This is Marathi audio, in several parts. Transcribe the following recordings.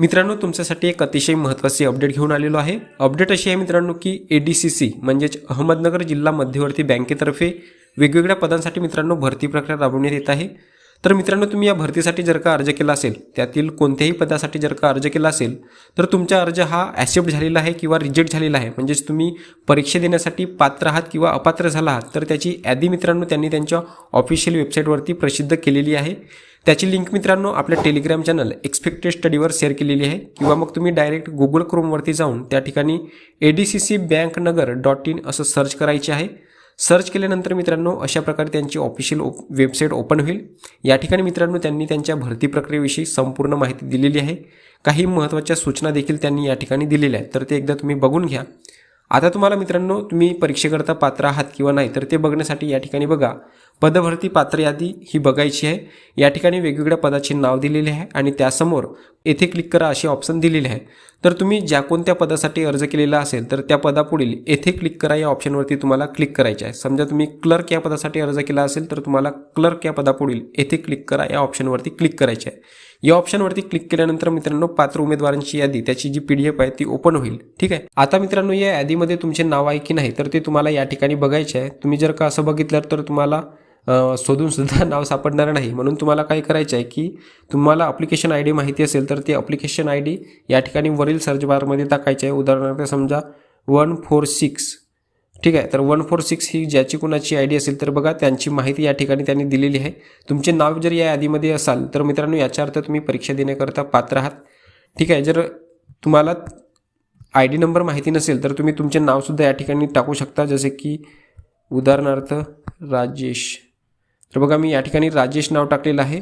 मित्रांनो तुमच्यासाठी एक अतिशय महत्त्वाची अपडेट घेऊन आलेलो आहे. अपडेट अशी आहे मित्रांनो की ए डी सी सी म्हणजेच अहमदनगर जिल्हा मध्यवर्ती बँकेतर्फे वेगवेगळ्या पदांसाठी मित्रांनो भरती प्रक्रिया राबवण्यात येत आहे. तर मित्रांनो तुम्ही या भरतीसाठी जर का अर्ज केला असेल त्यातील कोणत्याही पदासाठी जर का अर्ज केला असेल तर तुमचा अर्ज हा ॲक्सेप्ट झालेला आहे किंवा रिजेक्ट झालेला आहे. म्हणजेच तुम्ही परीक्षा देण्यासाठी पात्र आहात किंवा अपात्र झाला आहात तर त्याची यादी मित्रांनो त्यांनी त्यांच्या ऑफिशियल वेबसाईटवरती प्रसिद्ध केलेली आहे. त्याची लिंक मित्रांनो आपल्या टेलिग्राम चॅनल एक्सपेक्टेड स्टडीवर शेअर केलेली आहे. किंवा मग तुम्ही डायरेक्ट गुगल क्रोमवरती जाऊन त्या ठिकाणी A D C C bank Nagar dot in असं सर्च करायचे आहे. सर्च केल्यानंतर मित्रांनो अशा प्रकारे त्यांची ऑफिशियल ओप वेबसाईट ओपन होईल. या ठिकाणी मित्रांनो त्यांनी त्यांच्या भरती प्रक्रियेविषयी संपूर्ण माहिती दिलेली आहे. काही महत्त्वाच्या सूचना देखील त्यांनी या ठिकाणी दिलेल्या आहेत. तर ते एकदा तुम्ही बघून घ्या. आता तुम्हाला मित्रांनो तुम्ही परीक्षेकरता पात्र आहात किंवा नाही तर ते बघण्यासाठी या ठिकाणी बघा. पदभरती पात्र यादी ही बघायची आहे. या ठिकाणी वेगवेगळ्या पदाचे नाव दिलेले आहे आणि त्यासमोर येथे क्लिक करा असे ऑप्शन दिलेले आहे. तर तुम्ही ज्या कोणत्या पदासाठी अर्ज केलेला असेल तर त्या पदापुढील येथे क्लिक करा या ऑप्शनवरती तुम्हाला क्लिक करायचे आहे. समजा तुम्ही क्लर्क या पदासाठी अर्ज केला असेल तर तुम्हाला क्लर्क या पदापुढील येथे क्लिक करा या ऑप्शनवरती क्लिक करायचे आहे. या ऑप्शनवरती क्लिक केल्यानंतर मित्रांनो पात्र उमेदवारांची यादी त्याची जी पी डी एफ आहे ती ओपन होईल. ठीक आहे? आता मित्रांनो या यादीमध्ये तुमचे नाव आहे की नाही तर ते तुम्हाला या ठिकाणी बघायचे आहे. तुम्ही जर का असं बघितलं तर तुम्हाला शोधूनसुद्धा शोधून सुद्धा नाव सापडणार नाही. म्हणून तुम्हाला काय करायचं आहे की तुम्हाला अप्लिकेशन आय डी माहिती असेल तर ते अप्लिकेशन आय डी या ठिकाणी वरील सर्च बारमध्ये टाकायचे आहे. उदाहरणार्थ समजा वन फोर सिक्स. ठीक आहे? तर वन फोर सिक्स ही ज्याची कुणाची आय डी असेल तर बघा त्यांची माहिती या ठिकाणी त्यांनी दिलेली आहे. तुमचे नाव जर या यादीमध्ये असाल तर मित्रांनो याचा अर्थ तुम्ही परीक्षा देण्याकरता पात्र आहात. ठीक आहे? जर तुम्हाला आय डी नंबर माहिती नसेल तर तुम्ही तुमचे नावसुद्धा या ठिकाणी टाकू शकता. जसे की उदाहरणार्थ राजेश तर बघा मी या ठिकाणी राजेश नाव टाकलेलं आहे.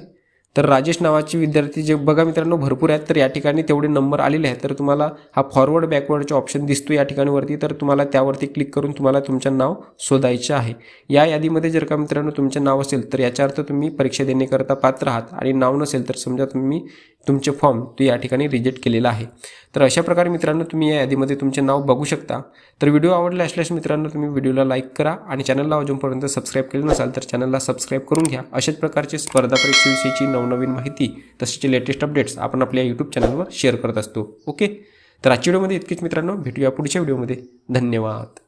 तर राजेश नावाचे विद्यार्थी जे बघा मित्रांनो भरपूर आहेत. तर या ठिकाणी तेवढे नंबर आलेले आहेत. तर तुम्हाला हा फॉरवर्ड बॅकवर्डचे ऑप्शन दिसतो या ठिकाणी वरती तर तुम्हाला त्यावरती क्लिक करून तुम्हाला तुमचं नाव शोधायचं आहे. या यादीमध्ये जर का मित्रांनो तुमचं नाव असेल तर याचा अर्थ तुम्ही परीक्षा देण्याकरता पात्र आहात. आणि नाव नसेल तर समजा तुम्ही तुमचे फॉर्म तो या ठिकाणी रिजेक्ट केलेला आहे. तर अशा प्रकारे मित्रांनो तुम्ही या यादीमध्ये तुमचे नाव बघू शकता. तर व्हिडिओ आवडला असल्यास मित्रांनो तुम्ही व्हिडिओला लाईक करा आणि चॅनलला अजूनपर्यंत सबस्क्राईब केलं नसाल तर चॅनलला सबस्क्राईब करून घ्या. अशाच प्रकारचे स्पर्धा परीक्षेविषयीची नवनवीन माहिती तसेच लेटेस्ट अपडेट्स आपण आपल्या यूट्यूब चॅनलवर शेअर करत असतो. ओके तर आजच्या व्हिडिओमध्ये इतकेच मित्रांनो. भेटूया पुढच्या व्हिडिओमध्ये. धन्यवाद.